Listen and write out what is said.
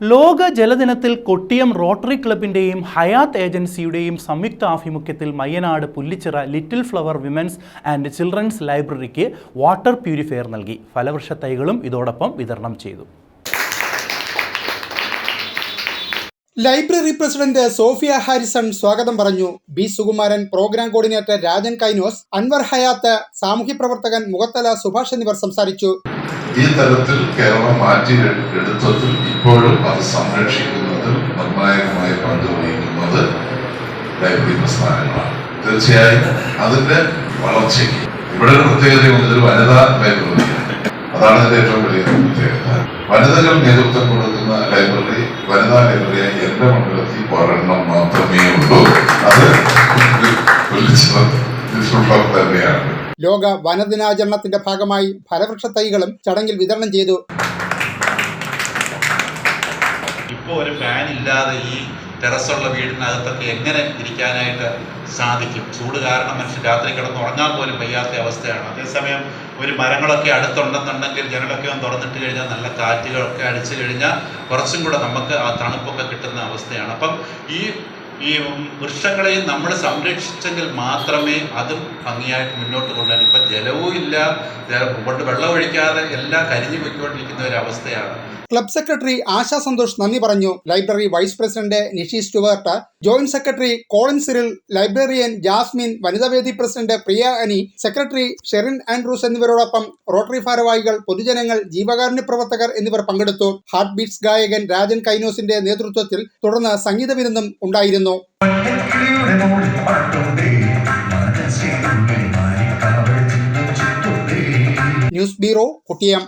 ലോക ജലദിനത്തിൽ കൊട്ടിയം റോട്ടറി ക്ലബിന്റെയും ഹയാത്ത് ഏജൻസിയുടെയും സംയുക്ത ആഭിമുഖ്യത്തിൽ Mayyanad Pullichira Little Flower Women's and Children's ലൈബ്രറിക്ക് water purifier നൽകി. ഫലവൃക്ഷ തൈകളും ഇതോടൊപ്പം വിതരണം ചെയ്തു. ലൈബ്രറി പ്രസിഡന്റ് സോഫിയ ഹാരിസൺ സ്വാഗതം പറഞ്ഞു. B Sukumaran programme coordinator Rajan Kainos Anwar Hayath സാമൂഹ്യ പ്രവർത്തകൻ മുഖത്തല സുഭാഷ് എന്നിവർ സംസാരിച്ചു. ഈ തരത്തിൽ കേരളം മാറ്റി എടുത്തതിൽ ഇപ്പോഴും അത് സംരക്ഷിക്കുന്നതിൽ നിർണായകമായ പങ്ക് വഹിക്കുന്നത് ലൈബ്രറി പ്രസ്ഥാനങ്ങളാണ് തീർച്ചയായും അതിന്റെ വളർച്ചയ്ക്ക് ഇവിടെ ഒരു പ്രത്യേകതയുണ്ട് ഒരു വനിതാ ലൈബ്രറി. അതാണ് ഇതിന്റെ ഏറ്റവും വലിയ പ്രത്യേകത. വനിതകൾ നേതൃത്വം കൊടുക്കുന്ന ലൈബ്രറി വനിതാ ലൈബ്രറിയായി എന്റെ മണ്ഡലത്തിൽ ഒരെണ്ണം മാത്രമേ ഉള്ളൂ. അത് തന്നെയാണ്. ലോക വനദിനാചരണത്തിന്റെ ഭാഗമായി ഫലവൃക്ഷ തൈകളും ചടങ്ങിൽ വിതരണം ചെയ്തു. ഇപ്പോൾ ഒരു ഫാൻ ഇല്ലാതെ ഈ ടെറസുള്ള വീടിനകത്തൊക്കെ എങ്ങനെ ഇരിക്കാനായിട്ട് സാധിക്കും? ചൂട് കാരണം മനുഷ്യൻ രാത്രി കിടന്ന് ഉറങ്ങാൻ പോലും വയ്യാത്ത അവസ്ഥയാണ്. അതേസമയം ഒരു മരങ്ങളൊക്കെ അടുത്തുണ്ടെന്നുണ്ടെങ്കിൽ ജനലൊക്കെ ഒന്ന് തുറന്നിട്ട് കഴിഞ്ഞാൽ നല്ല കാറ്റുകളൊക്കെ അടിച്ചു കഴിഞ്ഞാൽ കുറച്ചും കൂടെ നമുക്ക് ആ തണുപ്പൊക്കെ കിട്ടുന്ന അവസ്ഥയാണ്. അപ്പം ഈ ഈ വൃക്ഷങ്ങളെയും നമ്മൾ സംരക്ഷിച്ചെങ്കിൽ മാത്രമേ അതും ഭംഗിയായിട്ട് മുന്നോട്ട് കൊണ്ടുപോകാൻ ഇപ്പം ജലവും ഇല്ല. കൊണ്ട് വെള്ളം ഒഴിക്കാതെ എല്ലാം കരിഞ്ഞു പൊയ്ക്കൊണ്ടിരിക്കുന്ന ഒരു അവസ്ഥയാണ്. ക്ലബ് സെക്രട്ടറി ആശാ സന്തോഷ് നന്ദി പറഞ്ഞു. Library vice president Nishi Stuart joint secretary Colin Cyril librarian Jasmine വനിതാവേദി president Priya Ani secretary Sherin Andrews എന്നിവരോടൊപ്പം റോട്ടറി ഭാരവാഹികൾ പൊതുജനങ്ങൾ ജീവകാരുണ്യ പ്രവർത്തകർ എന്നിവർ പങ്കെടുത്തു. ഹാർട്ട് ബീറ്റ്സ് ഗായകൻ രാജൻ കൈനോസിന്റെ നേതൃത്വത്തിൽ തുടർന്ന് സംഗീത വിരുന്നും ഉണ്ടായിരുന്നു. News bureau Kuttiyam.